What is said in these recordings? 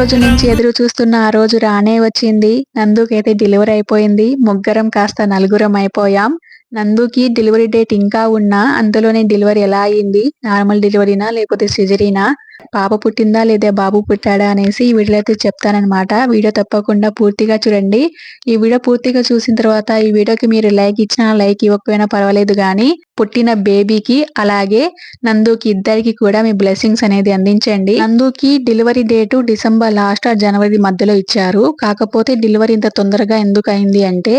రోజు నుంచి ఎదురు చూస్తున్న ఆ రోజు రానే వచ్చింది. నందుకైతే డెలివరీ అయిపోయింది. ముగ్గురం కాస్త నలుగురం అయిపోయాం. నందుకి డెలివరీ డేట్ ఇంకా ఉన్నా అందులోనే డెలివరీ ఎలా అయింది? నార్మల్ డెలివరీనా లేకపోతే సిజరీనా పాప పుట్టిందా లేదా? బాబు పుట్టాడా అనేసి ఈ వీడియోలో అయితే చెప్తానమాట వీడియో తప్పకుండా పూర్తిగా చూడండి. ఈ వీడియో పూర్తిగా చూసిన తర్వాత ఈ వీడియోకి మీరు లైక్ ఇచ్చినా లైక్ ఇవ్వకపోయినా పర్వాలేదు కానీ పుట్టిన బేబీకి అలాగే నందుకి ఇద్దరికి కూడా మీ బ్లెస్సింగ్స్ అనేది అందించండి. నందుకి డెలివరీ డేటు డిసెంబర్ లాస్ట్ ఆ జనవరి మధ్యలో ఇచ్చారు. కాకపోతే డెలివరీ ఇంత తొందరగా ఎందుకు అయింది అంటే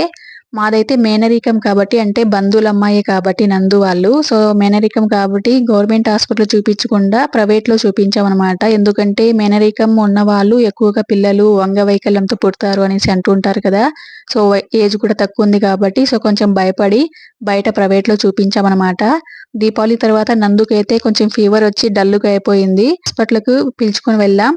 మాదైతే మేనరికం కాబట్టి అంటే బంధువుల అమ్మాయి కాబట్టి నందు వాళ్ళు. సో మేనరికం కాబట్టి గవర్నమెంట్ హాస్పిటల్ చూపించకుండా ప్రైవేట్లో చూపించామన్నమాట. ఎందుకంటే మేనరికం ఉన్న వాళ్ళు ఎక్కువగా పిల్లలు అంగవైకల్యంతో పుడతారు అనేసి అంటుంటారు కదా. సో ఏజ్ కూడా తక్కువ ఉంది కాబట్టి సో కొంచెం భయపడి బయట ప్రైవేట్లో చూపించామన్నమాట. దీపావళి తర్వాత నందుకైతే కొంచెం ఫీవర్ వచ్చి డల్లుగా అయిపోయింది. హాస్పిటల్కు పిలుచుకొని వెళ్ళాం.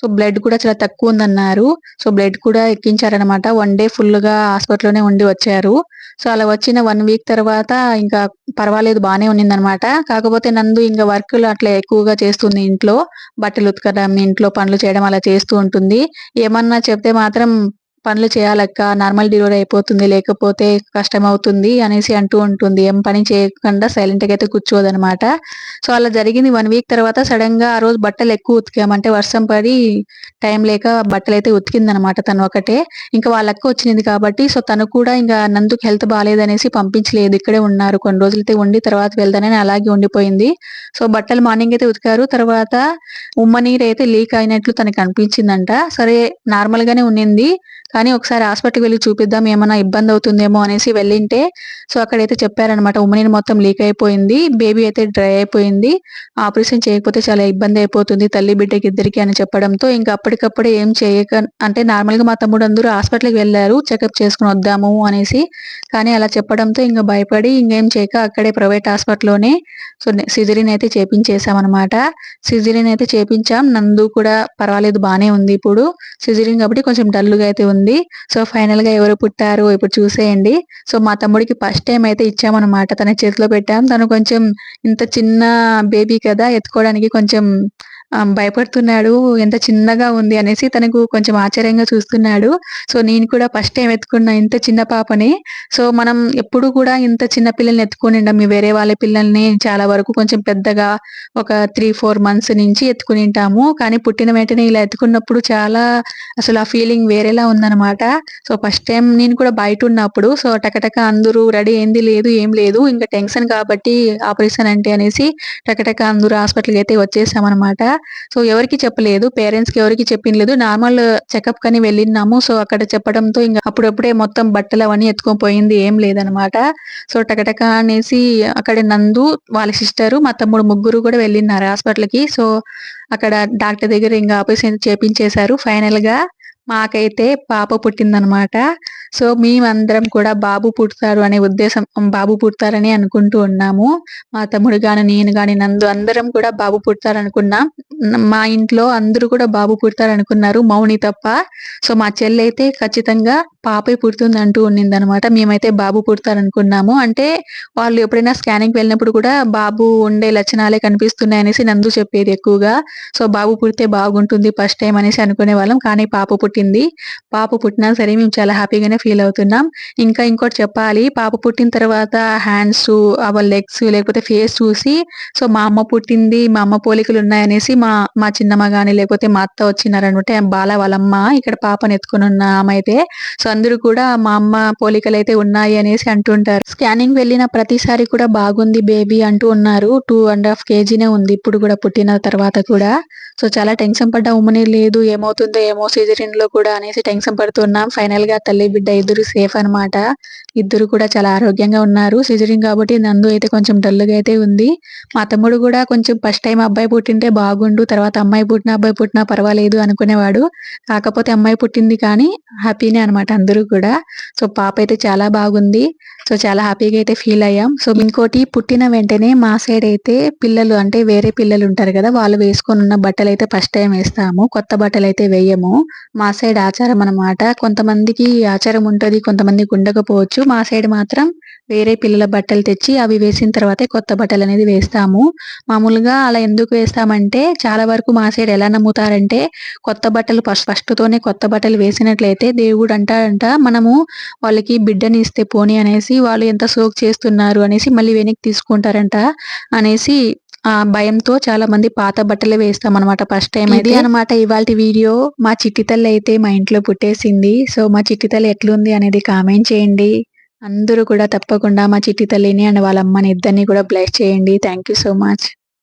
సో బ్లడ్ కూడా చాలా తక్కువ ఉందన్నారు. సో బ్లడ్ కూడా ఎక్కించారనమాట వన్ డే ఫుల్గా హాస్పిటల్లోనే ఉండి వచ్చారు. సో అలా వచ్చిన వన్ వీక్ తర్వాత ఇంకా పర్వాలేదు బాగానే ఉన్నిందనమాట కాకపోతే నందు ఇంకా వర్క్లు అట్లా ఎక్కువగా చేస్తుంది ఇంట్లో. బట్టలు ఉతకడం ఇంట్లో పనులు చేయడం అలా చేస్తూ ఉంటుంది. ఏమన్నా చెప్తే మాత్రం పనులు చేయాలక్క నార్మల్ డెలివరీ అయిపోతుంది లేకపోతే కష్టం అవుతుంది అనేసి అంటూ ఉంటుంది. ఏం పని చేయకుండా సైలెంట్గా అయితే కూర్చోదనమాట సో అలా జరిగింది వన్ వీక్ తర్వాత సడన్గా ఆ రోజు బట్టలు ఎక్కువ ఉతికామంటే వర్షం పడి టైం లేక బట్టలు అయితే ఉతికిందనమాట తను ఒకటే. ఇంకా వాళ్ళక్క వచ్చింది కాబట్టి సో తను కూడా ఇంకా నందుకు హెల్త్ బాగాలేదనేసి పంపించలేదు. ఇక్కడే ఉన్నారు. కొన్ని రోజులు అయితే ఉండి తర్వాత వెళ్దానని అలాగే ఉండిపోయింది. సో బట్టలు మార్నింగ్ అయితే ఉతికారు. తర్వాత ఉమ్మ నీరు అయితే లీక్ అయినట్లు తనకి అనిపించిందంట. సరే నార్మల్ గానే ఉన్నింది. కానీ ఒకసారి హాస్పిటల్కి వెళ్ళి చూపిద్దాం ఏమైనా ఇబ్బంది అవుతుందేమో అనేసి వెళ్ళింటే సో అక్కడైతే చెప్పారనమాట ఉమ్మనీరు మొత్తం లీక్ అయిపోయింది బేబీ అయితే డ్రై అయిపోయింది ఆపరేషన్ చేయకపోతే చాలా ఇబ్బంది అయిపోతుంది తల్లి బిడ్డకి ఇద్దరికి అని చెప్పడంతో ఇంకా అప్పటికప్పుడే ఏం చేయక అంటే నార్మల్గా మా తమ్ముడు అందరూ హాస్పిటల్కి వెళ్ళారు చెకప్ చేసుకుని వద్దాము అనేసి కానీ అలా చెప్పడంతో ఇంకా భయపడి ఇంకేం చేయక అక్కడే ప్రైవేట్ హాస్పిటల్లోనే సో సిజరిన్ అయితే చేపించేసామన్నమాట. సిజరీన్ అయితే చేపించాం నందు కూడా పర్వాలేదు బానే ఉంది ఇప్పుడు సిజరీన్ కాబట్టి కొంచెం డల్లుగా అయితే ఉంది. ఉంది. సో ఫైనల్గా ఎవరు పుట్టారు ఇప్పుడు చూసేయండి. సో మా తమ్ముడికి ఫస్ట్ టైం అయితే ఇచ్చామన్నమాట. తన చేతిలో పెట్టాం. తను కొంచెం ఇంత చిన్న బేబీ కదా ఎత్తుకోవడానికి కొంచెం భయపడుతున్నాడు ఎంత చిన్నగా ఉంది అనేసి తనకు కొంచెం ఆశ్చర్యంగా చూస్తున్నాడు. సో నేను కూడా ఫస్ట్ టైం ఎత్తుకున్న ఇంత చిన్న పాపని. సో మనం ఎప్పుడు కూడా ఇంత చిన్న పిల్లల్ని ఎత్తుకుని మీ వేరే వాళ్ళ పిల్లల్ని చాలా వరకు కొంచెం పెద్దగా ఒక త్రీ ఫోర్ మంత్స్ నుంచి ఎత్తుకుని ఉంటాము. కానీ పుట్టిన వెంటనే ఇలా ఎత్తుకున్నప్పుడు చాలా అసలు ఆ ఫీలింగ్ వేరేలా ఉందన్నమాట. సో ఫస్ట్ టైం నేను కూడా బయట ఉన్నప్పుడు సో టకటక అందరూ రెడీ ఏంది లేదు ఏం లేదు ఇంకా టెన్షన్ కాబట్టి ఆపరేషన్ అంటే అనేసి టకటక అందరూ హాస్పిటల్కి అయితే వచ్చేసామన్నమాట. సో ఎవరికి చెప్పలేదు పేరెంట్స్కి ఎవరికి చెప్పినలేదు. నార్మల్ చెకప్ కని వెళ్ళినాము సో అక్కడ చెప్పడంతో ఇంకా అప్పుడప్పుడే మొత్తం బట్టలు అవన్నీ ఎత్తుకొని పోయింది. ఏం లేదనమాట. సో టకటక అనేసి అక్కడ నందు వాళ్ళ సిస్టర్ మా తమ్ముడు ముగ్గురు కూడా వెళ్ళినారు హాస్పిటల్కి సో అక్కడ డాక్టర్ దగ్గర ఇంకా ఆపరేషన్ చేపించేశారు. ఫైనల్గా మాకైతే పాప పుట్టిందనమాట. సో మేమందరం కూడా బాబు పుడతారు అనే ఉద్దేశం బాబు పుడతారని అనుకుంటూ ఉన్నాము. మా తమ్ముడు గాని నేను గాని నందు అందరం కూడా బాబు పుడతారు అనుకున్నాం మా ఇంట్లో అందరూ కూడా బాబు పుడతారు అనుకున్నారు మౌని తప్ప. సో మా చెల్లి అయితే ఖచ్చితంగా పాపే పుడుతుంది అంటూ ఉన్నిందనమాట. మేమైతే బాబు పుడతారనుకున్నాము. అంటే వాళ్ళు ఎప్పుడైనా స్కానింగ్ వెళ్ళినప్పుడు కూడా బాబు ఉండే లక్షణాలే కనిపిస్తున్నాయి అనేసి నందు చెప్పేది ఎక్కువగా. సో బాబు పుడితే బాగుంటుంది ఫస్ట్ టైం అనేసి అనుకునే వాళ్ళం. కానీ పాప పుట్టింది. పాప పుట్టినా సరే మేము చాలా హ్యాపీగానే ఫీల్ అవుతున్నాం. ఇంకా ఇంకోటి చెప్పాలి. పాప పుట్టిన తర్వాత హ్యాండ్స్ వాళ్ళ లెగ్స్ లేకపోతే ఫేస్ చూసి సో మా అమ్మ పుట్టింది మా అమ్మ పోలికలు ఉన్నాయనేసి మా మా చిన్నమ్మ కానీ లేకపోతే మా అత్త వచ్చినారనమాట బాల వాళ్ళమ్మ ఇక్కడ పాపను ఎత్తుకుని ఉన్న ఆమె అయితే. సో అందరూ కూడా మా అమ్మ పోలికలు అయితే ఉన్నాయి అనేసి అంటుంటారు. స్కానింగ్ వెళ్ళిన ప్రతిసారి కూడా బాగుంది బేబీ అంటూ ఉన్నారు. టూ అండ్ హాఫ్ కేజీనే ఉంది. ఇప్పుడు కూడా పుట్టిన తర్వాత కూడా. సో చాలా టెన్షన్ పడ్డా ఉమ్మని లేదు. ఏమవుతుందో ఏమో సిజరిన్లో కూడా అనేసి టెన్షన్ పడుతున్నాం. ఫైనల్గా తల్లి బిడ్డ ఇద్దరు సేఫ్ అనమాట ఇద్దరు కూడా చాలా ఆరోగ్యంగా ఉన్నారు. సిజరింగ్ కాబట్టి నందు అయితే కొంచెం డల్గా అయితే ఉంది. మా తమ్ముడు కూడా కొంచెం ఫస్ట్ టైం అబ్బాయి పుట్టింటే బాగుండు. తర్వాత అమ్మాయి పుట్టిన అబ్బాయి పుట్టినా పర్వాలేదు అనుకునేవాడు. కాకపోతే అమ్మాయి పుట్టింది కానీ హ్యాపీనే అనమాట అందరూ కూడా. సో పాప అయితే చాలా బాగుంది. సో చాలా హ్యాపీగా అయితే ఫీల్ అయ్యాం. సో ఇంకోటి పుట్టిన వెంటనే మా సైడ్ అయితే పిల్లలు అంటే వేరే పిల్లలు ఉంటారు కదా వాళ్ళు వేసుకొని ఉన్న బట్టలు అయితే ఫస్ట్ టైం వేస్తాము. కొత్త బట్టలు అయితే వేయము. మా సైడ్ ఆచారం అనమాట కొంతమందికి ఆచారం ఉంటుంది కొంతమందికి ఉండకపోవచ్చు. మా సైడ్ మాత్రం వేరే పిల్లల బట్టలు తెచ్చి అవి వేసిన తర్వాతే కొత్త బట్టలు అనేది వేస్తాము. మామూలుగా అలా ఎందుకు వేస్తామంటే చాలా వరకు మా సైడ్ ఎలా నమ్ముతారంటే కొత్త బట్టలు ఫస్ట్ ఫస్ట్తోనే కొత్త బట్టలు వేసినట్లయితే దేవుడు అంటాడంట మనము వాళ్ళకి బిడ్డని ఇస్తే పోని అనేసి వాళ్ళు ఎంత సోక్ చేస్తున్నారు అనేసి మళ్ళీ వెనక్కి తీసుకుంటారంట అనేసి ఆ భయంతో చాలా మంది పాత బట్టలే వేస్తాం అనమాట ఫస్ట్ టైం ఇది అనమాట ఇవాళ వీడియో మా చిట్టి తల్లి అయితే మా ఇంట్లో పుట్టేసింది. సో మా చిట్టి తల్లి ఎట్లుంది అనేది కామెంట్ చేయండి. అందరూ కూడా తప్పకుండా మా చిట్టి తల్లిని అండ్ వాళ్ళ అమ్మని ఇద్దరిని కూడా బ్లెస్ చేయండి. Thank you so much